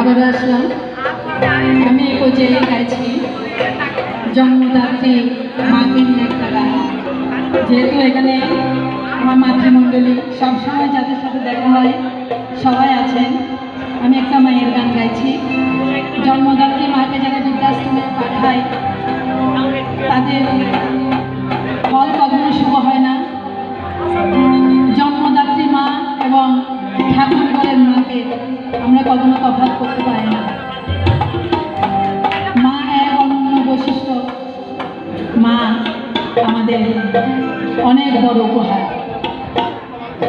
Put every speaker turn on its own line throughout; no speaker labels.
আবার আসলাম। আমি এক জেলে গাইছি জন্মদাত্রী মাকে নিয়ে একটা গান যেহেতু এখানে আমার মাতৃমণ্ডলী সবসময় যাদের সাথে দেখা হয়, সবাই আছেন। মাকে আমরা কখনো তফাৎ করতে পারি না। মা এক অনন্য বৈশিষ্ট্য। মা আমাদের অনেক বড় উপহার।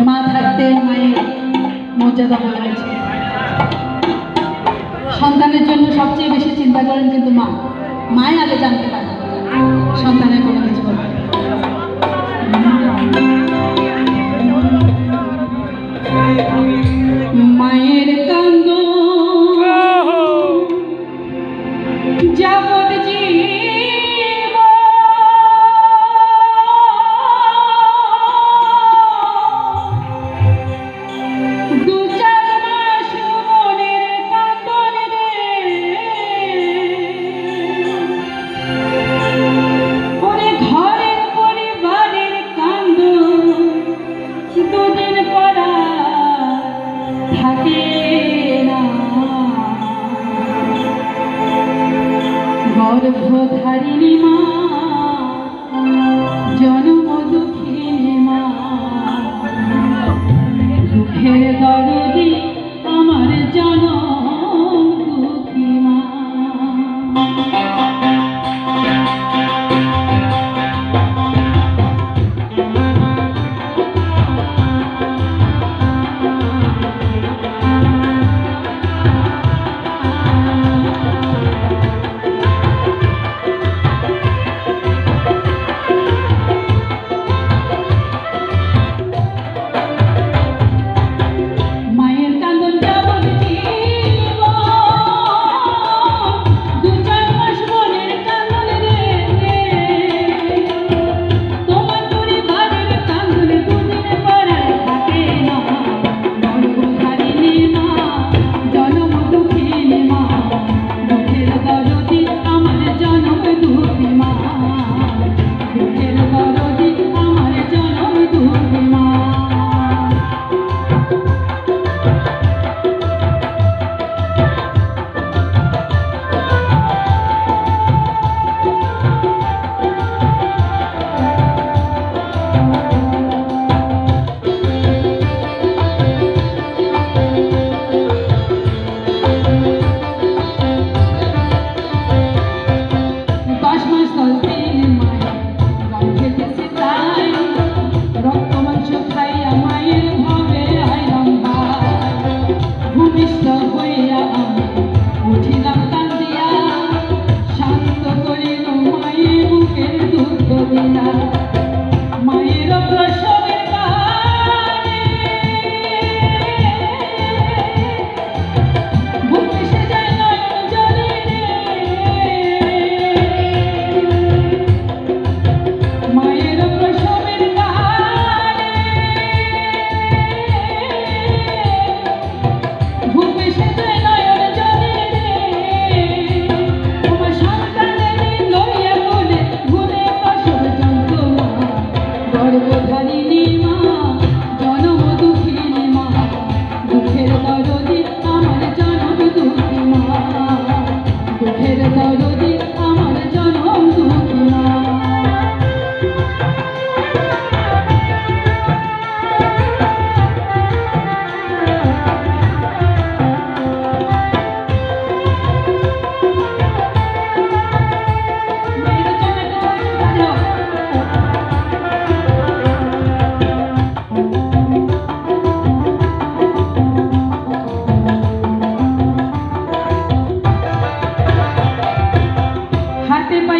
মা থাকতে মায়ের মর্যাদা রয়েছে সন্তানের জন্য সবচেয়ে বেশি চিন্তা করেন কিন্তু মা। মাই আগে জানতে পারে। সন্তানের কোনো কিছু হবে গর্ভধারী